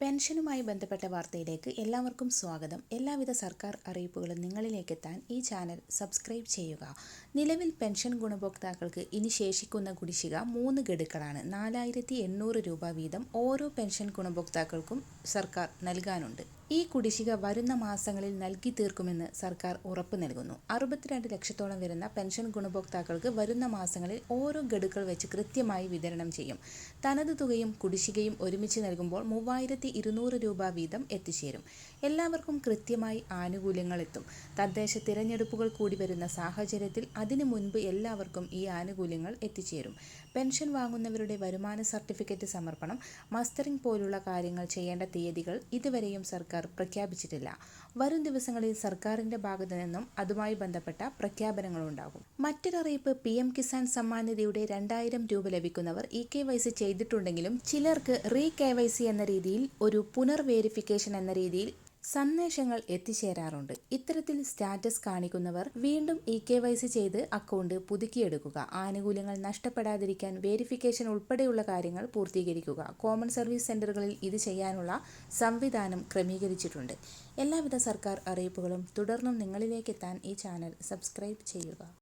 പെൻഷനുമായി ബന്ധപ്പെട്ട വാർത്തയിലേക്ക് എല്ലാവർക്കും സ്വാഗതം. എല്ലാവിധ സർക്കാർ അറിയിപ്പുകളും നിങ്ങളിലേക്ക് എത്താൻ ഈ ചാനൽ സബ്സ്ക്രൈബ് ചെയ്യുക. നിലവിൽ പെൻഷൻ ഗുണഭോക്താക്കൾക്ക് ഇനി ശേഷിക്കുന്ന കുടിശ്ശിക മൂന്ന് ഗഡുക്കളാണ്. നാലായിരത്തി രൂപ വീതം ഓരോ പെൻഷൻ ഗുണഭോക്താക്കൾക്കും സർക്കാർ നൽകാനുണ്ട്. ഈ കുടിശ്ശിക വരുന്ന മാസങ്ങളിൽ നൽകി തീർക്കുമെന്ന് സർക്കാർ ഉറപ്പ് നൽകുന്നു. അറുപത്തിരണ്ട് ലക്ഷത്തോളം വരുന്ന പെൻഷൻ ഗുണഭോക്താക്കൾക്ക് വരുന്ന മാസങ്ങളിൽ ഓരോ ഗഡുക്കൾ വെച്ച് കൃത്യമായി വിതരണം ചെയ്യും. തനത് തുകയും കുടിശ്ശികയും ഒരുമിച്ച് നൽകുമ്പോൾ മൂവായിരത്തി ഇരുന്നൂറ് രൂപ വീതം എത്തിച്ചേരും. എല്ലാവർക്കും കൃത്യമായി ആനുകൂല്യങ്ങൾ എത്തും. തദ്ദേശ തിരഞ്ഞെടുപ്പുകൾ കൂടി വരുന്ന സാഹചര്യത്തിൽ അതിനു മുൻപ് എല്ലാവർക്കും ഈ ആനുകൂല്യങ്ങൾ എത്തിച്ചേരും. പെൻഷൻ വാങ്ങുന്നവരുടെ വരുമാന സർട്ടിഫിക്കറ്റ് സമർപ്പണം മസ്റ്ററിംഗ് പോലുള്ള കാര്യങ്ങൾ ചെയ്യേണ്ട തീയതികൾ ഇതുവരെയും സർക്കാർ സർക്കാർ പ്രഖ്യാപിച്ചിട്ടില്ല. വരും ദിവസങ്ങളിൽ സർക്കാരിന്റെ ഭാഗത്തു നിന്നും അതുമായി ബന്ധപ്പെട്ട പ്രഖ്യാപനങ്ങളുണ്ടാകും. മറ്റൊരറിയിപ്പ് പി എം കിസാൻ സമ്മാൻ നിധിയുടെ രണ്ടായിരം രൂപ ലഭിക്കുന്നവർ ഇ കെ വൈ സി ചെയ്തിട്ടുണ്ടെങ്കിലും ചിലർക്ക് റീ കെ വൈ സി എന്ന രീതിയിൽ ഒരു പുനർ വേരിഫിക്കേഷൻ എന്ന രീതിയിൽ സന്ദേശങ്ങൾ എത്തിച്ചേരാറുണ്ട്. ഇത്തരത്തിൽ സ്റ്റാറ്റസ് കാണിക്കുന്നവർ വീണ്ടും ഇ കെ വൈ സി ചെയ്ത് അക്കൗണ്ട് പുതുക്കിയെടുക്കുക. ആനുകൂല്യങ്ങൾ നഷ്ടപ്പെടാതിരിക്കാൻ വേരിഫിക്കേഷൻ ഉൾപ്പെടെയുള്ള കാര്യങ്ങൾ പൂർത്തീകരിക്കുക. കോമൺ സർവീസ് സെന്ററുകളിൽ ഇത് ചെയ്യാനുള്ള സംവിധാനം ക്രമീകരിച്ചിട്ടുണ്ട്. എല്ലാവിധ സർക്കാർ അറിയിപ്പുകളും തുടർന്നും നിങ്ങളിലേക്ക് എത്താൻ ഈ ചാനൽ സബ്സ്ക്രൈബ് ചെയ്യുക.